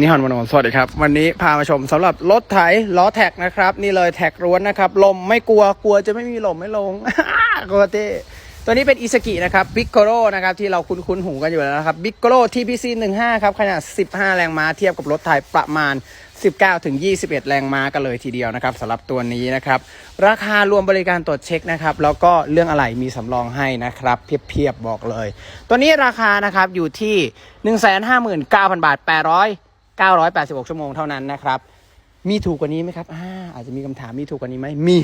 นิฮอนมโนสวัสดีครับ วันนี้พามาชมสำหรับรถไถล้อแท็กนะครับ นี่เลยแท็กร้วนนะครับ ลมไม่กลัวกลัวจะไม่มีลมไม่ลงกลัวเต้ตัวนี้เป็นอิสกินะครับบิ g โกโรนะครับที่เราคุ้นๆหูกันอยู่แล้วนะครับบิ g โกโร TPC 15ครับขนาด 15 แรงม้าเทียบกับรถไถประมาณ 19ถึง21 แรงม้ากันเลยทีเดียวนะครับสำหรับตัวนี้นะครับ ราคารวมบริการตรวจเช็คนะครับแล้วก็เรื่องอะไรมีสำรองให้นะครับ เพียบๆบอกเลย ตัวนี้ราคานะครับอยู่ที่ 159,000 บาท 800 986 ชั่วโมงเท่านั้นนะครับ มีถูกกว่านี้ไหมครับอาอาจจะมีคำถามมีถูกกว่านี้ไหมมี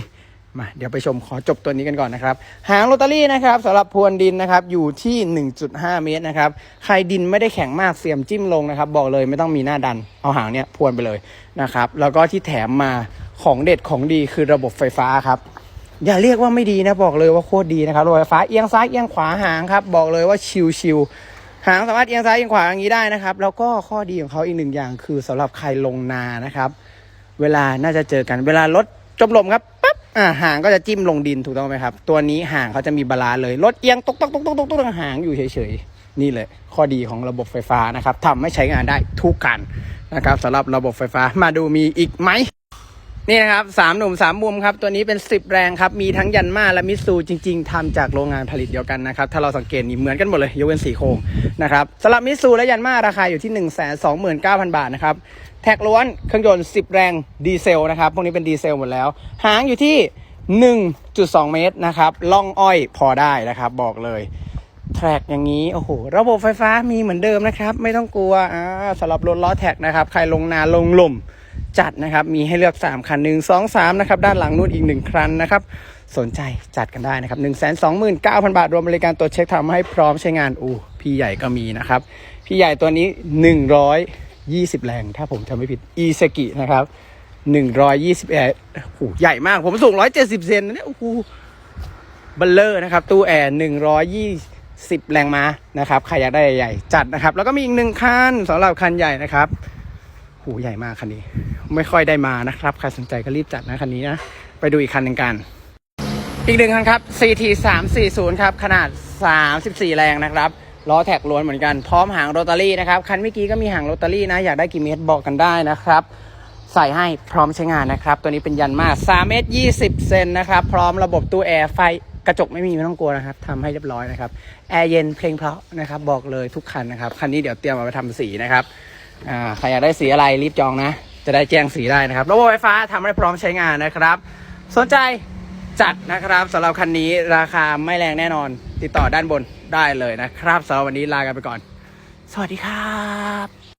มาเดี๋ยวไปชมขอจบตัวนี้กันก่อนนะครับ หางโรตารี่นะครับสำหรับพรวนดินนะครับอยู่ที่ 1.5 เมตรนะครับใครดินไม่ได้แข็งมากเสียมจิ้มลงนะครับ บอกเลยไม่ต้องมีหน้าดัน เอาหางเนี้ยพรวนไปเลยนะครับ แล้วก็ที่แถมมาของเด็ดของดีคือระบบไฟฟ้าครับ อย่าเรียกว่าไม่ดีนะบอกเลยว่าโคตรดีนะครับรถไฟฟ้าเอียงซ้ายเอียงขวาหางครับบอกเลยว่าชิวๆ หางสามารถเอียงซ้ายเอียงขวาอย่างนี้ได้นะครับ แล้วก็ข้อดีของเขาอีกหนึ่งอย่างคือสำหรับใครลงนานะครับ เวลาน่าจะเจอกันเวลารถจมลมครับปั๊บอ่าหางก็จะจิ้มลงดินถูกต้องไหมครับ ตัวนี้หางเขาจะมีบาลานเลยรถเอียงตกตกตกตกตกตกหางอยู่เฉยๆนี่เลย ข้อดีของระบบไฟฟ้านะครับทำให้ใช้งานได้ทุกคันนะครับสำหรับระบบไฟฟ้ามาดูมีอีกไหม นี่นะครับสามหนุ่มสามมุมครับ ตัวนี้เป็น10แรงครับ มีทั้งยันมาและมิตซูจริง ๆทำจากโรงงานผลิตเดียวกันนะครับ ถ้าเราสังเกตนี่เหมือนกันหมดเลยยกเว้นสีโครงนะครับสำหรับมิตซูและยันมาราคาอยู่ที่1 2 9 0 0 0บาทนะครับ แท็กล้วนเครื่องยนต์10แรงดีเซลนะครับ พวกนี้เป็นดีเซลหมดแล้ว หางอยู่ที่ 1.2 เมตรนะครับล่องอ้อยพอได้นะครับ บอกเลยแทร็กอย่างนี้ โอ้โห ระบบไฟฟ้ามีเหมือนเดิมนะครับ ไม่ต้องกลัวอ่าสำหรับรถล้อแท็กนะครับ ใครลงนาลงหล่ม จัดนะครับ มีให้เลือก 3 คัน 1 2 3 นะครับ ด้านหลังนู่นอีก 1 คันนะครับ สนใจจัดกันได้นะครับ 1 2 9 0 0 0 บาท รวมบริการตัวจเช็คทำให้พร้อมใช้งานอู้พี่ใหญ่ก็มีนะครับ พี่ใหญ่ตัวนี้ 120 แรง ถ้าผมจำไม่ผิดอีสกินะครับ 121โอ้โหใหญ่มาก ผมสูง 170 เซนนะเนี่ยโอ้โหบัลเลอร์นะครับ ตู้แอร์120แรงม้านะครับใครอยากได้ใหญ่ๆจัดนะครับ แล้วก็มีอีกหนึ่งคันสำหรับคันใหญ่นะครับ หูใหญ่มากคันนี้ ไม่ค่อยได้มานะครับ ใครสนใจก็รีบจัดนะคันนี้นะ ไปดูอีกคันหนึ่งกัน อีกหนึ่งคันครับ CT 3 4 0ครับ ขนาด 34 แรงนะครับล้อแท็กล้วนเหมือนกัน พร้อมหางโรตารี่นะครับ คันเมื่อกี้ก็มีหางโรตารี่นะ อยากได้กี่เมตรบอกกันได้นะครับใส่ให้พร้อมใช้งานนะครับ ตัวนี้เป็นยันมา3เมตร20 เซนนะครับ พร้อมระบบตู้แอร์ไฟกระจกไม่มีไม่ต้องกลัวนะครับทำให้เรียบร้อยนะครับแอร์เย็นเพลงเพราะนะครับบอกเลยทุกคันนะครับ คันนี้เดี๋ยวเตรียมเอาไปทำสีนะครับใครอยากได้สีอะไรรีบจองนะ จะได้แจ้งสีได้นะครับ ระบบไฟฟ้าทำให้พร้อมใช้งานนะครับ สนใจจัดนะครับสำหรับคันนี้ราคาไม่แรงแน่นอน ติดต่อด้านบนได้เลยนะครับสำหรับวันนี้ลากันไปก่อน สวัสดีครับ